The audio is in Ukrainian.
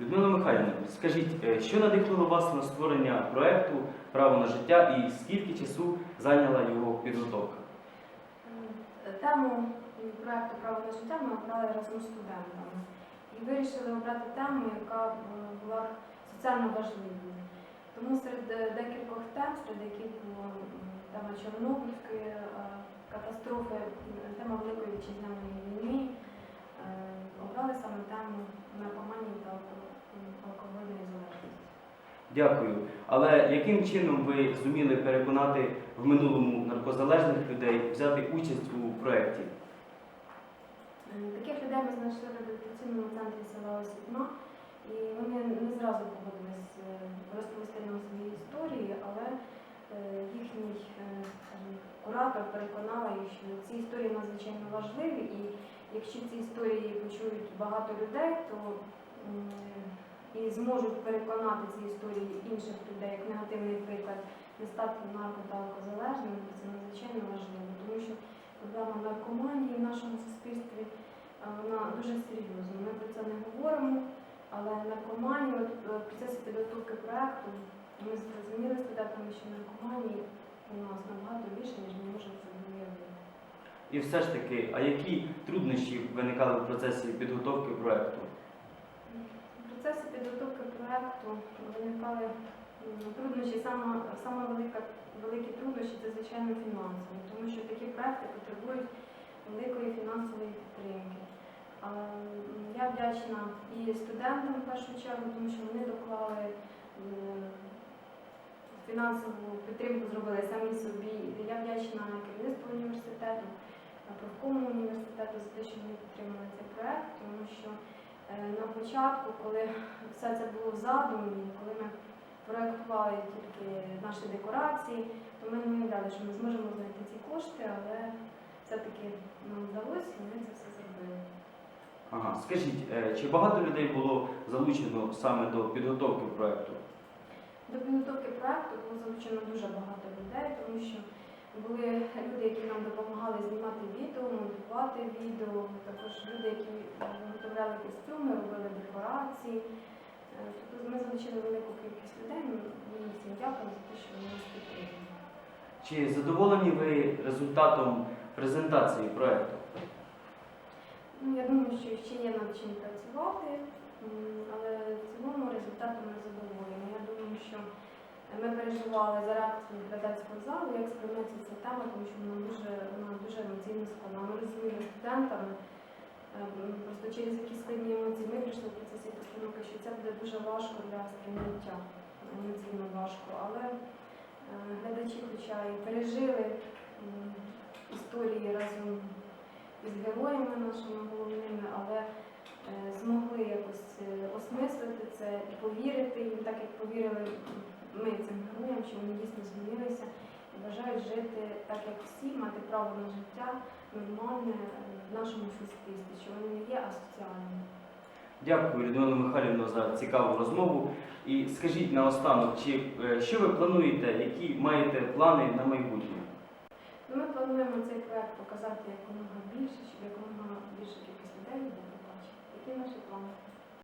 Людмила Михайлівна, скажіть, е, що надихнуло вас на створення проекту Право на життя і скільки часу зайняла його підготовка? Е, Тему проекту Право на життя ми обрали разом з студентами і вирішили обрати тему, яка е, була соціально важливою. Тому серед декількох тем, серед яких була тема Чорнобильської катастрофи, тема Великої вітчизняної війни, тему наркоманії та алкогольної залежності. Дякую. Але яким чином ви зуміли переконати в минулому наркозалежних людей взяти участь у проєкті? Е, Таких людей ми знайшли в реабілітаційному центрі села Осіпна, і вони не зразу погодились е, розповісти нам свої історії, але е, їхній скажімо, куратор переконала їх, що ці історії надзвичайно важливі, і якщо ці історії почують багато людей, то і зможуть переконати ці історії інших людей, як негативний приклад, не стати нарко та алкозалежними, то це надзвичайно важливо, тому що проблема наркоманії в нашому суспільстві вона дуже серйозна. Ми про це не говоримо, але наркоманія е, в процесі підготовки проекту ми зрозуміли з студентами, що наркоманії у нас набагато більше, ніж ми можемо це уявити. І все ж таки, а які труднощі виникали в процесі підготовки проєкту? В процесі підготовки проекту виникали труднощі, саме, великі труднощі це звичайно фінансові, тому що такі проекти потребують великої фінансової підтримки. Я вдячна і студентам в першу чергу, тому що вони доклали фінансову підтримку, зробили самі собі. Я вдячна керівництву університету, профкому університету за те, що вони підтримали цей проект, тому що Е, на початку, коли все це було в задумі, коли ми проєктували тільки наші декорації, то ми не уявляли, що ми зможемо знайти ці кошти, але все-таки нам вдалося, і ми це все зробили. Ага, скажіть, е, чи багато людей було залучено саме до підготовки проєкту? До підготовки проєкту було залучено дуже багато людей, тому що були люди, які нам допомагали знімати відео, монтувати відео, також люди, які е, виготовляли костюми, робили декорації. Е, Тобто ми залучили велику кількість людей. Ми їм всім дякуємо за те, що вони нас підтримують. Чи задоволені ви результатом презентації проєкту? Ну, я думаю, що ще є над чим працювати, але в цілому результатом ми задоволені. Я думаю, що ми переживали за реакцію глядацького залу, як сприйметься ця тема, тому що вона дуже, вона дуже емоційно складна. Ми розуміємо студентами, е, просто через які складні емоції ми прийшли в процесі постановки, що це буде дуже важко для сприйняття, емоційно важко. Але е, глядачі, хоча і пережили історії разом із героями нашими головними, але е, змогли якось е, осмислити це і повірити їм, так як повірили ми цим героям, що вони дійсно змінилися і бажають жити так, як всі, мати право на життя нормальне в нашому суспільстві, що вони не є асоціальними. Дякую, Людмила Михайлівна, за цікаву розмову. І скажіть наостанок, чи е, що ви плануєте, які маєте плани на майбутнє? Ну, Ми плануємо цей проект показати якомога більше, щоб якомога більше кількість людей його побачити. Такі наші плани.